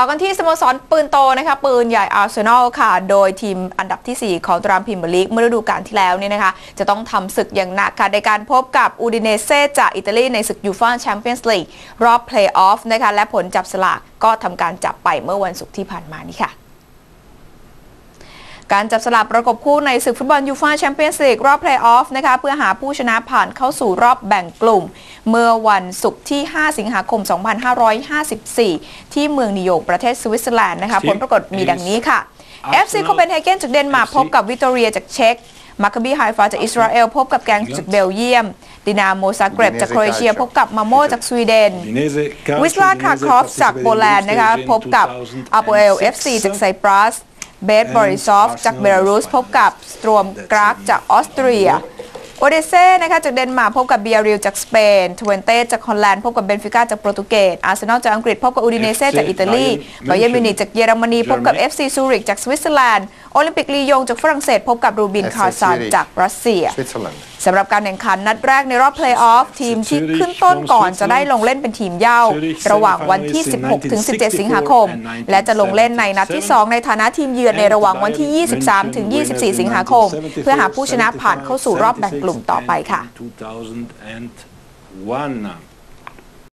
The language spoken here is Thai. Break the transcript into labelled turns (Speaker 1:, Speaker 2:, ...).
Speaker 1: ต่อกันที่สโมสรปืนโตนะคะปืนใหญ่อาร์เซนอลค่ะ โดยทีมอันดับทีสี่ 4 ของตารางพรีเมียร์ลีกเมื่อฤดูกาลที่แล้วเนี่ยนะคะ จะต้องทำศึกอย่างหนักค่ะในการพบกับอูดิเนเซ่จากอิตาลีในศึกยูฟ่าแชมเปี้ยนส์ลีกรอบเพลย์ออฟนะคะและผลจับสลากก็ทำการจับไปเมื่อวันศุกร์ที่ผ่านมานี้ค่ะ การจับสลากประกบคู่ในศึกฟุตบอลยูฟ่าแชมเปี้ยนส์ลีกรอบเพลย์ออฟนะคะเพื่อหาผู้ชนะผ่านเข้าสู่รอบแบ่งกลุ่ม เมื่อวันศุกร์ที่ 5 สิงหาคม 2554 ที่เมืองนิวยอร์กประเทศสวิตเซอร์แลนด์นะคะผลปรากฏมีดังนี้ค่ะ FC โคเปนเฮเกนจากเดนมาร์กพบกับวิตอเรียจากเช็กมาคาบีไฮฟาจากอิสราเอลพบกับแกงจากเบลเยียม ดินาโมซาเกรบจากโครเอเชีย พบกับมาโมจากสวีเดน วิสลาคาครอฟจากโปแลนด์นะคะพบกับอาโปเอล FC จากไซปรัส เบสบอริซอฟจากเบลารุสพบกับสตรวมกรากจากออสเตรีย โอเดเซ่นะคะจากเดนมาร์กพบกับเบียริลจากสเปนทเวนเต้จากฮอลแลนด์พบกับเบนฟิก้าจากโปรตุเกส อาร์เซนอลจากอังกฤษพบกับอูดิเนเซ่จากอิตาลีบาเยร์นมิวนิกจากเยอรมนีพบกับ FC ซูริกจากสวิตเซอร์แลนด์ โอลิมปิกลียงจากฝรั่งเศสพบกับรูบิน
Speaker 2: FC
Speaker 1: คาร์ซาน
Speaker 2: Zurich
Speaker 1: จากรัสเซีย
Speaker 2: Switzerland.
Speaker 1: สำหรับการแข่งขันนัดแรกในรอบเพลย์ออฟทีมที่ขึ้นต้นก่อนจะได้ลงเล่นเป็นทีมเย่า ระหว่างวันที่ 16 ถึง 17 สิงหาคม และจะลงเล่นในนัดที่ 2 ในฐานะทีมเยือนในระหว่างวันที่ 23 ถึง 24 สิงหาคม เพื่อหาผู้ชนะผ่านเข้าสู่รอบแบ่งกลุ่มต่อไปค่ะ
Speaker 3: 2001